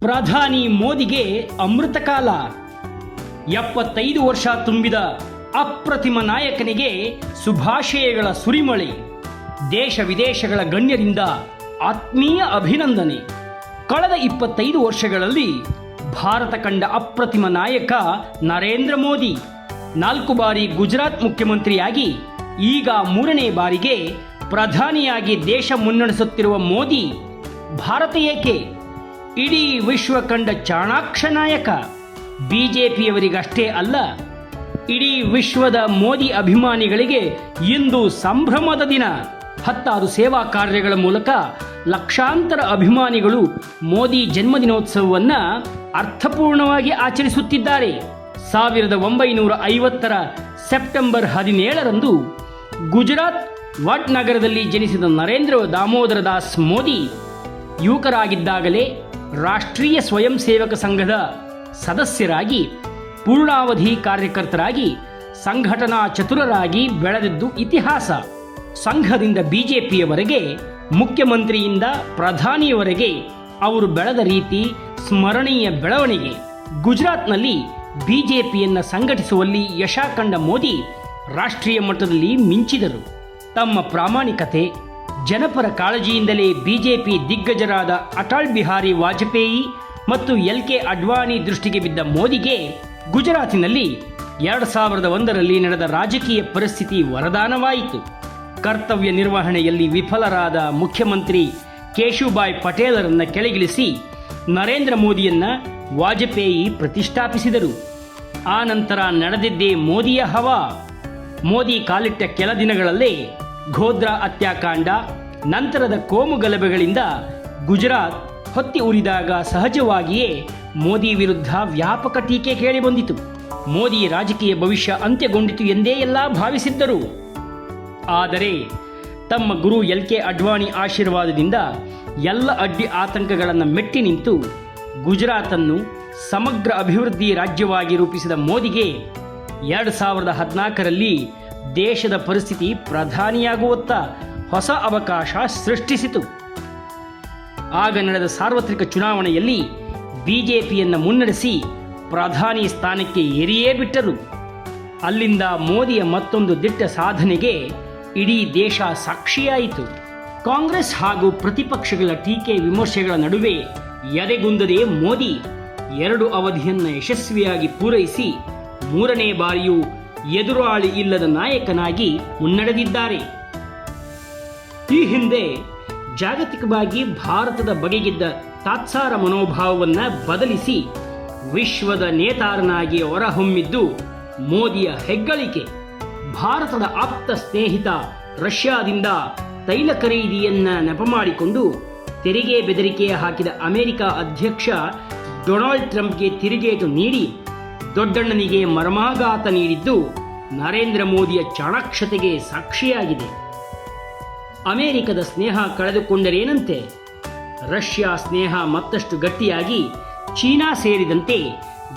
ಪ್ರಧಾನಿ ಮೋದಿಗೆ ಅಮೃತಕಾಲ ಎಪ್ಪತ್ತೈದು ವರ್ಷ ತುಂಬಿದ ಅಪ್ರತಿಮ ನಾಯಕನಿಗೆ ಶುಭಾಶಯಗಳ ಸುರಿಮಳೆ. ದೇಶ ವಿದೇಶಗಳ ಗಣ್ಯರಿಂದ ಆತ್ಮೀಯ ಅಭಿನಂದನೆ. ಕಳೆದ ಇಪ್ಪತ್ತೈದು ವರ್ಷಗಳಲ್ಲಿ ಭಾರತ ಕಂಡ ಅಪ್ರತಿಮ ನಾಯಕ ನರೇಂದ್ರ ಮೋದಿ. ನಾಲ್ಕು ಬಾರಿ ಗುಜರಾತ್ ಮುಖ್ಯಮಂತ್ರಿಯಾಗಿ, ಈಗ ಮೂರನೇ ಬಾರಿಗೆ ಪ್ರಧಾನಿಯಾಗಿ ದೇಶ ಮುನ್ನಡೆಸುತ್ತಿರುವ ಮೋದಿ. ಭಾರತ ಏಕೆ? ಇಡೀ ವಿಶ್ವ ಕಂಡ ಚಾಣಾಕ್ಷ ನಾಯಕ. ಬಿಜೆಪಿಯವರಿಗಷ್ಟೇ ಅಲ್ಲ, ಇಡೀ ವಿಶ್ವದ ಮೋದಿ ಅಭಿಮಾನಿಗಳಿಗೆ ಇಂದು ಸಂಭ್ರಮದ ದಿನ. ಹತ್ತಾರು ಸೇವಾ ಕಾರ್ಯಗಳ ಮೂಲಕ ಲಕ್ಷಾಂತರ ಅಭಿಮಾನಿಗಳು ಮೋದಿ ಜನ್ಮದಿನೋತ್ಸವವನ್ನು ಅರ್ಥಪೂರ್ಣವಾಗಿ ಆಚರಿಸುತ್ತಿದ್ದಾರೆ. ಸಾವಿರದ ಒಂಬೈನೂರ ಐವತ್ತರ ಸೆಪ್ಟೆಂಬರ್ ಹದಿನೇಳರಂದು ಗುಜರಾತ್ ವಡ್ ನಗರದಲ್ಲಿ ಜನಿಸಿದ ನರೇಂದ್ರ ದಾಮೋದರ ದಾಸ್ ಮೋದಿ, ಯುವಕರಾಗಿದ್ದಾಗಲೇ ರಾಷ್ಟ್ರೀಯ ಸ್ವಯಂ ಸೇವಕ ಸಂಘದ ಸದಸ್ಯರಾಗಿ, ಪೂರ್ಣಾವಧಿ ಕಾರ್ಯಕರ್ತರಾಗಿ, ಸಂಘಟನಾ ಚತುರರಾಗಿ ಬೆಳೆದಿದ್ದು ಇತಿಹಾಸ. ಸಂಘದಿಂದ ಬಿಜೆಪಿಯವರೆಗೆ, ಮುಖ್ಯಮಂತ್ರಿಯಿಂದ ಪ್ರಧಾನಿಯವರೆಗೆ ಅವರು ಬೆಳೆದ ರೀತಿ ಸ್ಮರಣೀಯ ಬೆಳವಣಿಗೆ. ಗುಜರಾತ್ನಲ್ಲಿ ಬಿಜೆಪಿಯನ್ನು ಸಂಘಟಿಸುವಲ್ಲಿ ಯಶ ಕಂಡ ಮೋದಿ ರಾಷ್ಟ್ರೀಯ ಮಟ್ಟದಲ್ಲಿ ಮಿಂಚಿದರು. ತಮ್ಮ ಪ್ರಾಮಾಣಿಕತೆ ಜನಪರ ಕಾಳಜಿಯಿಂದಲೇ ಬಿಜೆಪಿ ದಿಗ್ಗಜರಾದ ಅಟಲ್ ಬಿಹಾರಿ ವಾಜಪೇಯಿ ಮತ್ತು ಎಲ್ ಕೆ ಅಡ್ವಾಣಿ ದೃಷ್ಟಿಗೆ ಬಿದ್ದ ಮೋದಿಗೆ ಗುಜರಾತಿನಲ್ಲಿ ಎರಡು ಸಾವಿರದ ಒಂದರಲ್ಲಿ ನಡೆದ ರಾಜಕೀಯ ಪರಿಸ್ಥಿತಿ ವರದಾನವಾಯಿತು. ಕರ್ತವ್ಯ ನಿರ್ವಹಣೆಯಲ್ಲಿ ವಿಫಲರಾದ ಮುಖ್ಯಮಂತ್ರಿ ಕೇಶುಭಾಯ್ ಪಟೇಲರನ್ನು ಕೆಳಗಿಳಿಸಿ ನರೇಂದ್ರ ಮೋದಿಯನ್ನ ವಾಜಪೇಯಿ ಪ್ರತಿಷ್ಠಾಪಿಸಿದರು. ಆ ನಂತರ ನಡೆದಿದ್ದೇ ಮೋದಿಯ ಹವಾ. ಮೋದಿ ಕಾಲಿಟ್ಟ ಕೆಲ ದಿನಗಳಲ್ಲೇ ಗೋಧ್ರಾ ಹತ್ಯಾಕಾಂಡ, ನಂತರದ ಕೋಮು ಗಲಭೆಗಳಿಂದ ಗುಜರಾತ್ ಹೊತ್ತಿ ಉರಿದಾಗ ಸಹಜವಾಗಿಯೇ ಮೋದಿ ವಿರುದ್ಧ ವ್ಯಾಪಕ ಟೀಕೆ ಕೇಳಿಬಂದಿತು ಮೋದಿ ರಾಜಕೀಯ ಭವಿಷ್ಯ ಅಂತ್ಯಗೊಂಡಿತು ಎಂದೇ ಎಲ್ಲ ಭಾವಿಸಿದ್ದರು. ಆದರೆ ತಮ್ಮ ಗುರು ಎಲ್ ಕೆ ಅಡ್ವಾಣಿ ಆಶೀರ್ವಾದದಿಂದ ಎಲ್ಲ ಅಡ್ಡಿ ಆತಂಕಗಳನ್ನು ಮೆಟ್ಟಿ ನಿಂತು ಗುಜರಾತನ್ನು ಸಮಗ್ರ ಅಭಿವೃದ್ಧಿ ರಾಜ್ಯವಾಗಿ ರೂಪಿಸಿದ ಮೋದಿಗೆ ಎರಡು ಸಾವಿರದ ಹದಿನಾಲ್ಕರಲ್ಲಿ ದೇಶದ ಪರಿಸ್ಥಿತಿ ಪ್ರಧಾನಿಯಾಗುವತ್ತ ಹೊಸ ಅವಕಾಶ ಸೃಷ್ಟಿಸಿತು. ಆಗ ನಡೆದ ಸಾರ್ವತ್ರಿಕ ಚುನಾವಣೆಯಲ್ಲಿ ಬಿಜೆಪಿಯನ್ನು ಮುನ್ನಡೆಸಿ ಪ್ರಧಾನಿ ಸ್ಥಾನಕ್ಕೆ ಏರಿಯೇ ಬಿಟ್ಟರು. ಅಲ್ಲಿಂದ ಮೋದಿಯ ಮತ್ತೊಂದು ದಿಟ್ಟ ಸಾಧನೆಗೆ ಇಡೀ ದೇಶ ಸಾಕ್ಷಿಯಾಯಿತು. ಕಾಂಗ್ರೆಸ್ ಹಾಗೂ ಪ್ರತಿಪಕ್ಷಗಳ ಟೀಕೆ ವಿಮರ್ಶೆಗಳ ನಡುವೆ ಎದೆಗುಂದದೆ ಮೋದಿ ಎರಡು ಅವಧಿಯನ್ನು ಯಶಸ್ವಿಯಾಗಿ ಪೂರೈಸಿ ಮೂರನೇ ಬಾರಿಯೂ ಎದುರಾಳಿ ಇಲ್ಲದ ನಾಯಕನಾಗಿ ಮುನ್ನಡೆದಿದ್ದಾರೆ. ಈ ಹಿಂದೆ ಜಾಗತಿಕವಾಗಿ ಭಾರತದ ಬಗೆಗಿದ್ದ ತಾತ್ಸಾರ ಮನೋಭಾವವನ್ನು ಬದಲಿಸಿ ವಿಶ್ವದ ನೇತಾರನಾಗಿ ಹೊರಹೊಮ್ಮಿದ್ದು ಮೋದಿಯ ಹೆಗ್ಗಳಿಕೆ, ಭಾರತದ ಆಪ್ತ ಸ್ನೇಹಿತ ರಷ್ಯಾದಿಂದ ತೈಲ ಖರೀದಿಯನ್ನ ನೆಪ ಮಾಡಿಕೊಂಡು ತೆರಿಗೆ ಬೆದರಿಕೆ ಹಾಕಿದ ಅಮೆರಿಕ ಅಧ್ಯಕ್ಷ ಡೊನಾಲ್ಡ್ ಟ್ರಂಪ್ಗೆ ತಿರುಗೇಟು ನೀಡಿ ದೊಡ್ಡಣ್ಣನಿಗೆ ಮರ್ಮಾಘಾತ ನೀಡಿದ್ದು ನರೇಂದ್ರ ಮೋದಿಯ ಚಾಣಾಕ್ಷತೆಗೆ ಸಾಕ್ಷಿಯಾಗಿದೆ. ಅಮೆರಿಕದ ಸ್ನೇಹ ಕಳೆದುಕೊಂಡರೇನಂತೆ? ರಷ್ಯಾ ಸ್ನೇಹ ಮತ್ತಷ್ಟು ಗಟ್ಟಿಯಾಗಿ ಚೀನಾ ಸೇರಿದಂತೆ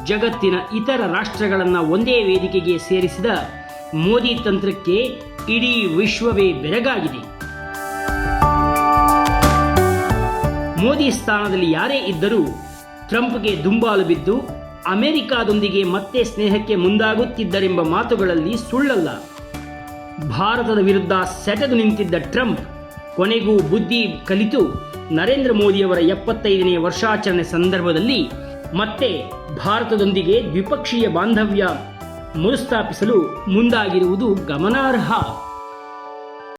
ಜಗತ್ತಿನ ಇತರ ರಾಷ್ಟ್ರಗಳನ್ನು ಒಂದೇ ವೇದಿಕೆಗೆ ಸೇರಿಸಿದ ಮೋದಿ ತಂತ್ರಕ್ಕೆ ಇಡೀ ವಿಶ್ವವೇ ಬೆರಗಾಗಿದೆ. ಮೋದಿ ಸ್ಥಾನದಲ್ಲಿ ಯಾರೇ ಇದ್ದರೂ ಟ್ರಂಪ್ಗೆ ದುಂಬಾಲು ಬಿದ್ದು ಅಮೆರಿಕಾದೊಂದಿಗೆ ಮತ್ತೆ ಸ್ನೇಹಕ್ಕೆ ಮುಂದಾಗುತ್ತಿದ್ದರೆಂಬ ಮಾತುಗಳಲ್ಲಿ ಸುಳ್ಳಲ್ಲ. ಭಾರತದ ವಿರುದ್ಧ ಸೆಟೆದು ನಿಂತಿದ್ದ ಟ್ರಂಪ್ ಕೊನೆಗೂ ಬುದ್ಧಿ ಕಲಿತು ನರೇಂದ್ರ ಮೋದಿಯವರ ಎಪ್ಪತ್ತೈದನೇ ವರ್ಷಾಚರಣೆ ಸಂದರ್ಭದಲ್ಲಿ ಮತ್ತೆ ಭಾರತದೊಂದಿಗೆ ದ್ವಿಪಕ್ಷೀಯ ಬಾಂಧವ್ಯ ಮರುಸ್ಥಾಪಿಸಲು ಮುಂದಾಗಿರುವುದು ಗಮನಾರ್ಹ.